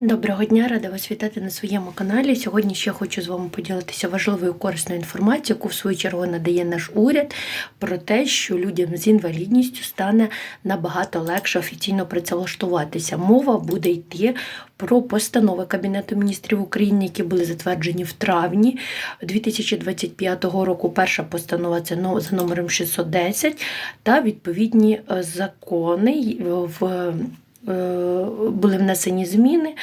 Доброго дня, рада вас вітати на своєму каналі. Сьогодні ще хочу з вами поділитися важливою корисною інформацією, яку в свою чергу надає наш уряд про те, що людям з інвалідністю стане набагато легше офіційно працевлаштуватися. Мова буде йти про постанови Кабінету міністрів України, які були затверджені в травні 2025 року. Перша постанова це за номером 610 та відповідні е, закони в були внесені зміни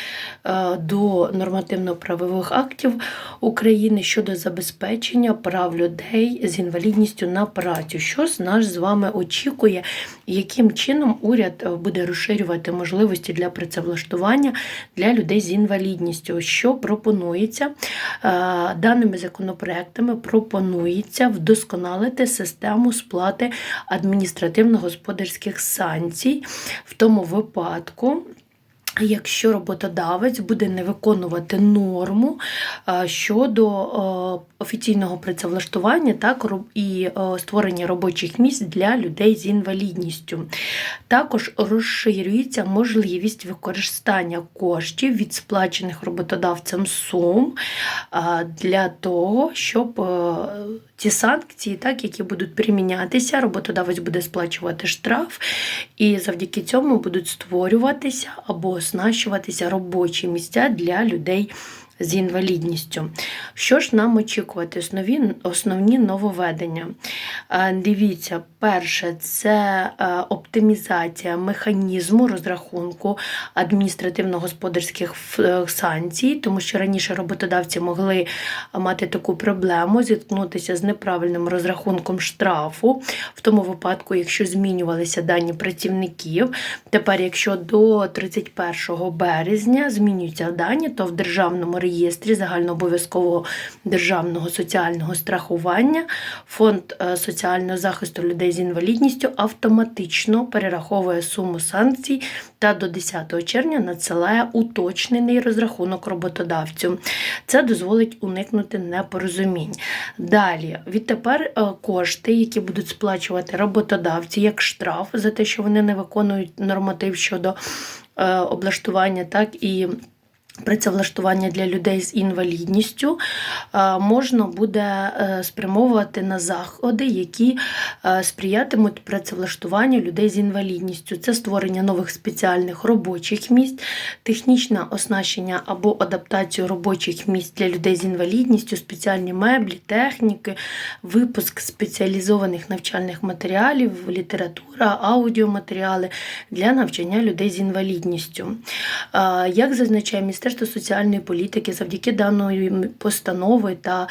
е, до нормативно-правових актів України щодо забезпечення прав людей з інвалідністю на працю. Що нас з вами очікує, яким чином уряд е, буде розширювати можливості для працевлаштування для людей з інвалідністю? Що пропонується Е, даними законопроектами? Пропонується вдосконалити систему сплати адміністративно-господарських санкцій в тому випадку палатку. Якщо роботодавець буде не виконувати норму е, щодо е, офіційного працевлаштування так, і е, створення робочих місць для людей з інвалідністю, також розширюється можливість використання коштів від сплачених роботодавцем сум для того, щоб ці санкції, так, які будуть примінятися, роботодавець буде сплачувати штраф, і завдяки цьому будуть створюватися або оснащуватися робочі місця для людей з інвалідністю. Що ж нам очікувати? Основні, основні нововведення. Дивіться, перше, це оптимізація механізму розрахунку адміністративно-господарських е, санкцій, тому що раніше роботодавці могли мати таку проблему, зіткнутися з неправильним розрахунком штрафу, в тому випадку, якщо змінювалися дані працівників. Тепер, якщо до 31 березня змінюються дані, то в державному реєстрі загальнообов'язкового державного соціального страхування фонд е, соціального захисту людей з інвалідністю автоматично перераховує суму санкцій та до 10 червня надсилає уточнений розрахунок роботодавцю. Це дозволить уникнути непорозумінь. Далі, відтепер е, кошти, які будуть сплачувати роботодавці як штраф за те, що вони не виконують норматив щодо е, облаштування, так і працевлаштування для людей з інвалідністю е, можна буде е, спрямовувати на заходи, які е, сприятимуть працевлаштуванню людей з інвалідністю. Це створення нових спеціальних робочих місць, технічне оснащення або адаптацію робочих місць для людей з інвалідністю, спеціальні меблі, техніки, випуск спеціалізованих навчальних матеріалів, література, аудіоматеріали для навчання людей з інвалідністю. Як зазначає Міністерство соціальної політики, завдяки даної постанови та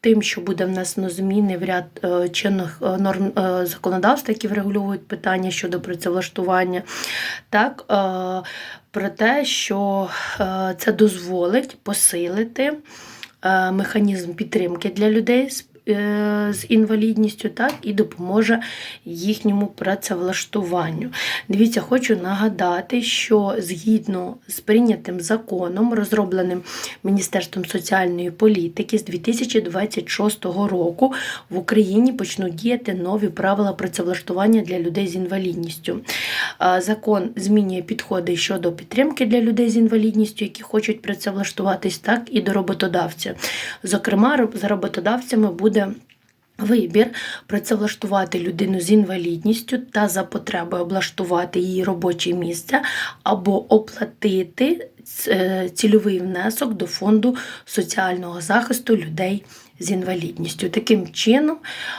Тим, що буде внесено зміни в ряд е, чинних е, норм е, законодавства, які врегульовують питання щодо працевлаштування, так про те, що це дозволить посилити механізм підтримки для людей з, з інвалідністю, так і допоможе їхньому працевлаштуванню. Дивіться, хочу нагадати, що згідно з прийнятим законом, розробленим Міністерством соціальної політики з 2026 року в Україні почнуть діяти нові правила працевлаштування для людей з інвалідністю. Закон змінює підходи щодо підтримки для людей з інвалідністю, які хочуть працевлаштуватись, так і до роботодавця. Зокрема, за роботодавцями буде. Вибір працевлаштувати людину з інвалідністю та за потреби облаштувати її робоче місце або оплатити е, цільовий внесок до фонду соціального захисту людей з інвалідністю. Таким чином,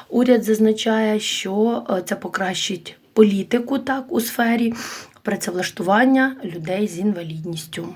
уряд зазначає, що е, це покращить політику так у сфері працевлаштування людей з інвалідністю.